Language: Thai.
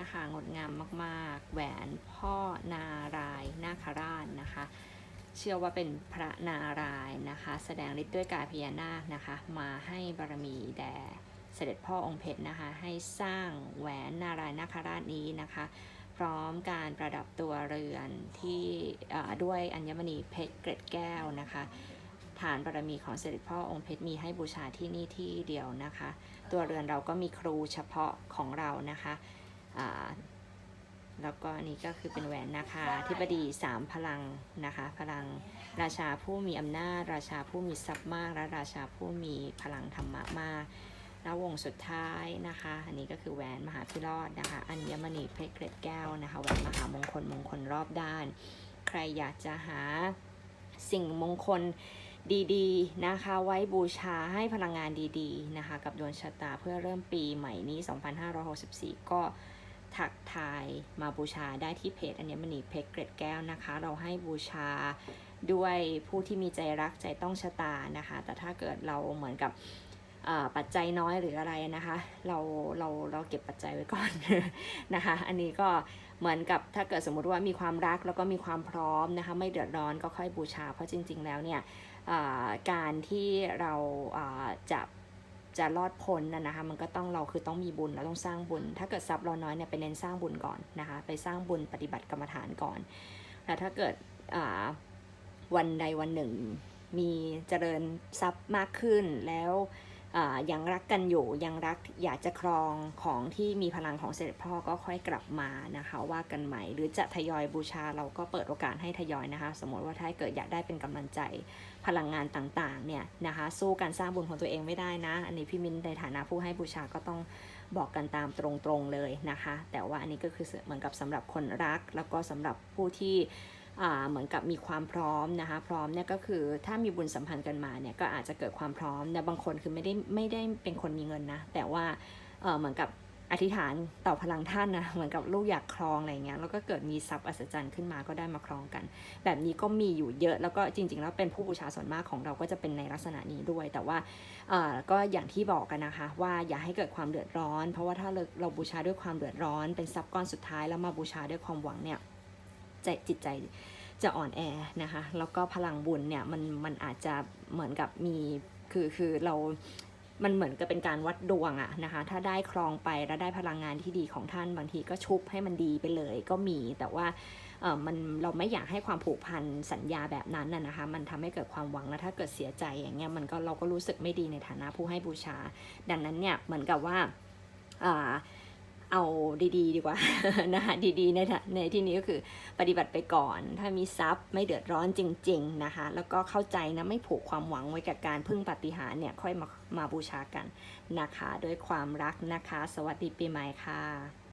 นะคะ งดงามมากๆ แหวนพ่อนารายนาคราชนะคะ เชื่อว่าเป็นพระนารายนะคะ แสดงฤทธิ์ด้วยกายพญานาคนะคะ มาให้บารมีแด่เสด็จพ่อองค์เพชรนะคะ ให้สร้างแหวนนารายนาคราชนี้นะคะ พร้อมการประดับตัวเรือนที่ด้วยอัญมณีเพชรเกร็ดแก้วนะคะฐานบารมีของเสด็จพ่อองค์เพชรมีให้บูชาที่นี่ที่เดียวนะคะ ตัวเรือนเราก็มีครูเฉพาะของเรานะคะ แล้วก็อันนี้ก็คือเป็นแหวนนะคะที่บดีสามพลังนะคะ พลังราชาผู้มีอำนาจ ราชาผู้มีทรัพย์มาก และราชาผู้มีพลังธรรมะมากแล้ววงสุดท้ายนะคะ อันนี้ก็คือแหวนมหาพิรอดนะคะ อัญมณีเพชรเกล็ดแก้วนะคะ แหวนมหามงคลมงคลรอบด้าน ใครอยากจะหาสิ่งมงคลดีๆนะคะ ไว้บูชาให้พลังงานดีๆนะคะ กับดวงชะตาเพื่อเริ่มปีใหม่นี้ 2564 ก็ ถักทายมาบูชาได้ที่เพจอัญมณีเพชรเกล็ดแก้วนะคะ เราให้บูชาด้วยผู้ที่มีใจรักใจต้องชะตานะคะ แต่ถ้าเกิดเราเหมือนกับปัจจัยน้อยหรืออะไรนะคะ เราเราเราเก็บปัจจัยไว้ก่อนนะคะ อันนี้ก็เหมือนกับถ้าเกิดสมมุติว่ามีความรักแล้วก็มีความพร้อมนะคะไม่เดือดร้อนก็ค่อยบูชา เพราะจริง ๆ แล้วเนี่ยการที่เราจะ จะรอดพ้นนะนะคะ มันก็ต้องเราคือต้องมีบุญเราต้องสร้างบุญ ถ้าเกิดทรัพย์เราน้อยเนี่ยไปเน้นสร้างบุญก่อนนะคะ ไปสร้างบุญปฏิบัติกรรมฐานก่อนแล้วถ้าเกิดวันใดวันหนึ่ง มีเจริญทรัพย์มากขึ้นแล้ว ยังรักกันอยู่ยังรักอยากจะครองของที่มีพลังของเสด็จพ่อก็ค่อยกลับมานะคะ ว่ากันใหม่ หรือจะทยอยบูชาเราก็เปิดโอกาสให้ทยอยนะคะ สมมติว่าถ้าเกิดอยากได้เป็นกำลังใจพลังงานต่างๆเนี่ยนะคะ สู้การสร้างบุญของตัวเองไม่ได้นะ อันนี้พี่มินในฐานะผู้ให้บูชาก็ต้องบอกกันตามตรงๆเลยนะคะ แต่ว่าอันนี้ก็คือเหมือนกับสำหรับคนรักแล้วก็สำหรับผู้ที่ เหมือนกับมีความพร้อมนะคะ พร้อมเนี่ยก็คือถ้ามีบุญสัมพันธ์กันมาเนี่ยก็อาจจะเกิดความพร้อมแต่บางคนคือไม่ได้ไม่ได้เป็นคนมีเงินนะ แต่ว่าเหมือนกับอธิษฐานต่อพลังท่านนะเหมือนกับลูกอยากครองอะไรเงี้ยแล้วก็เกิดมีทรัพย์อัศจรรย์ขึ้นมาก็ได้มาครองกัน แบบนี้ก็มีอยู่เยอะแล้วก็จริง ๆ แล้วเป็นผู้บูชาส่วนมากของเราก็จะเป็นในลักษณะนี้ด้วย แต่ว่าก็อย่างที่บอกกันนะคะ ว่าอย่าให้เกิดความเดือดร้อน เพราะว่าถ้าเราบูชาด้วยความเดือดร้อน เป็นทรัพย์ก้อนสุดท้ายแล้วมาบูชาด้วยความหวังเนี่ย ใจจิตใจจะอ่อนแอนะคะแล้วก็พลังบุญเนี่ยมันมันอาจจะเหมือนกับมีคือคือเรามันเหมือนกับเป็นการวัดดวงอะนะคะถ้าได้ครองไปแล้วได้พลังงานที่ดีของท่านบางทีก็ชุบให้มันดีไปเลยก็มีแต่ว่าเออมันเราไม่อยากให้ความผูกพันสัญญาแบบนั้นน่ะนะคะมันทำให้เกิดความหวังแล้วถ้าเกิดเสียใจอย่างเงี้ยมันก็เราก็รู้สึกไม่ดีในฐานะผู้ให้บูชา ดังนั้นเนี่ยเหมือนกับว่าอ่า เอาดีๆดีกว่านะคะดีๆในในที่นี้ก็คือปฏิบัติไปก่อน ถ้ามีทรัพย์ไม่เดือดร้อนจริง ๆนะคะ แล้วก็เข้าใจนะไม่ผูกความหวังไว้กับการพึ่งปฏิหารเนี่ยค่อยมามาบูชากันนะคะ ด้วยความรักนะคะ สวัสดีปีใหม่ค่ะ